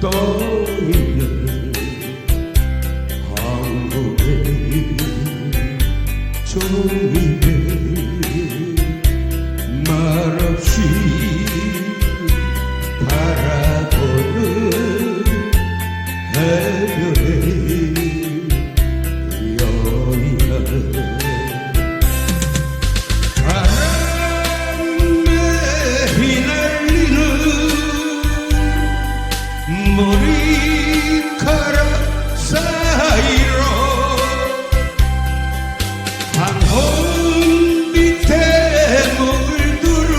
떠있는 한국의 종이에 말없이 머리카락 사이로 황혼 밑에 물들은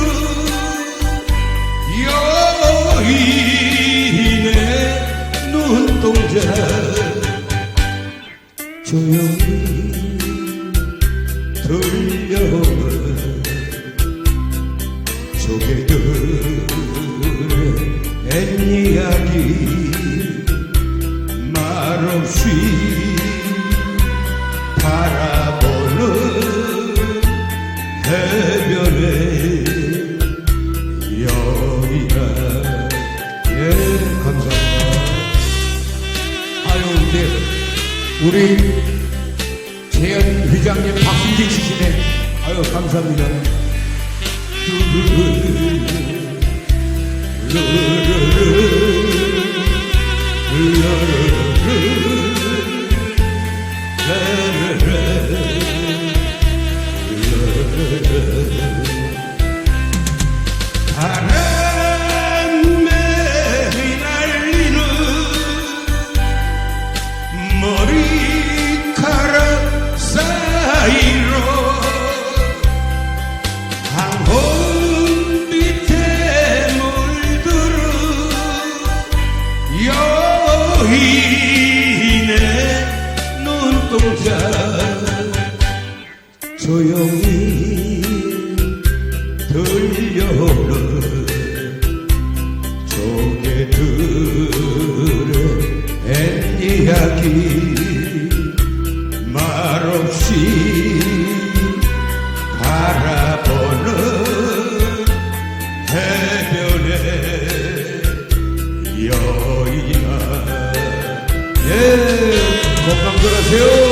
여인의 눈동자 조용히 들려오는 소개들의 옛이야기 말없이 바라보는 해변의 여인아 예 감사합니다. 아유 근데 우리 재현 회장님 박승진 씨시네 아유 감사합니다 동자 조용히 들려오는 조개들의 옛이야기 말없이 바라보는 해변의 여인아. 예 Vamos para o Brasil!